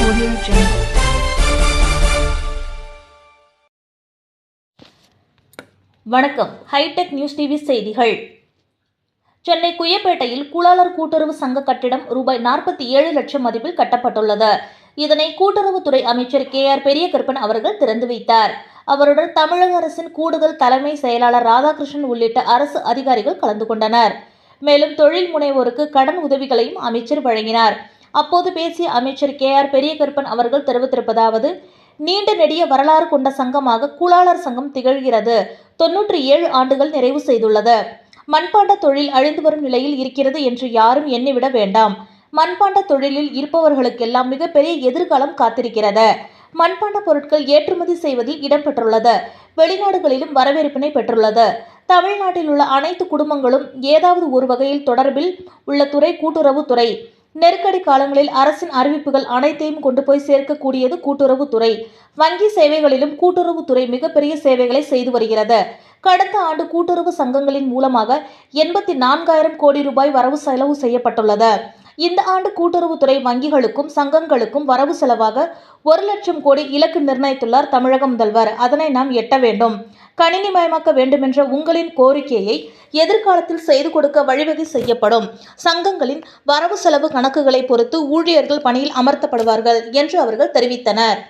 Audio Jungle. வணக்கம். Hitech news TV செய்திகள். சென்னை குயப்பேட்டையில் குளாளர் கூட்டுறவு சங்க கட்டிடம் ரூபாய் நாற்பத்தி ஏழு லட்சம் மதிப்பில் கட்டப்பட்டுள்ளது. இதனை கூட்டுறவுத்துறை அமைச்சர் கே ஆர் பெரியகருப்பன் அவர்கள் திறந்து வைத்தார். அவருடன் தமிழக அரசின் கூடுதல் தலைமை செயலாளர் ராதாகிருஷ்ணன் உள்ளிட்ட அரசு அதிகாரிகள் கலந்து கொண்டனர். மேலும் தொழில் முனைவோருக்கு கடன் உதவிகளையும் அமைச்சர் வழங்கினார். அப்போது பேசிய அமைச்சர் கே ஆர் பெரியகருப்பன் அவர்கள் தெரிவித்திருப்பதாவது நீண்ட நெடிய வரலாறு கொண்ட சங்கமாக கூளாளர் சங்கம் திகழ்கிறது. தொன்னூற்றி ஏழு ஆண்டுகள் நிறைவு செய்துள்ளது. மண்பாண்ட தொழில் அழிந்து வரும் நிலையில் இருக்கிறது என்று யாரும் எண்ணிவிட வேண்டாம். மண்பாண்ட தொழிலில் இருப்பவர்களுக்கெல்லாம் மிகப்பெரிய எதிர்காலம் காத்திருக்கிறது. மண்பாண்ட பொருட்கள் ஏற்றுமதி செய்வதில் இடம்பெற்றுள்ளது வெளிநாடுகளிலும் வரவேற்பினை பெற்றுள்ளது. தமிழ்நாட்டில் உள்ள அனைத்து குடும்பங்களும் ஏதாவது ஒரு வகையில் தொடர்பில் உள்ள துறை கூட்டுறவுத்துறை நெருக்கடி காலங்களில் அரசின் அறிவிப்புகள் அனைத்தையும் கொண்டு போய் சேர்க்கக்கூடியது கூட்டுறவுத்துறை. வங்கி சேவைகளிலும் கூட்டுறவுத்துறை மிகப்பெரிய சேவைகளை செய்து வருகிறது. கடந்த ஆண்டு கூட்டுறவு சங்கங்களின் மூலமாக எண்பத்தி நான்காயிரம் கோடி ரூபாய் வரவு செலவு செய்யப்பட்டுள்ளது. இந்த ஆண்டு கூட்டுறவுத்துறை வங்கிகளுக்கும் சங்கங்களுக்கும் வரவு செலவாக ஒரு லட்சம் கோடி இலக்கு நிர்ணயித்துள்ளார் தமிழக முதல்வர். அதனை நாம் எட்ட வேண்டும். கணினிமயமாக்க வேண்டுமென்ற உங்களின் கோரிக்கையை எதிர்காலத்தில் செய்து கொடுக்க வழிவகை செய்யப்படும். சங்கங்களின் வரவு செலவு கணக்குகளை பொறுத்து ஊழியர்கள் பணியில் அமர்த்தப்படுவார்கள் என்று அவர்கள் தெரிவித்தனர்.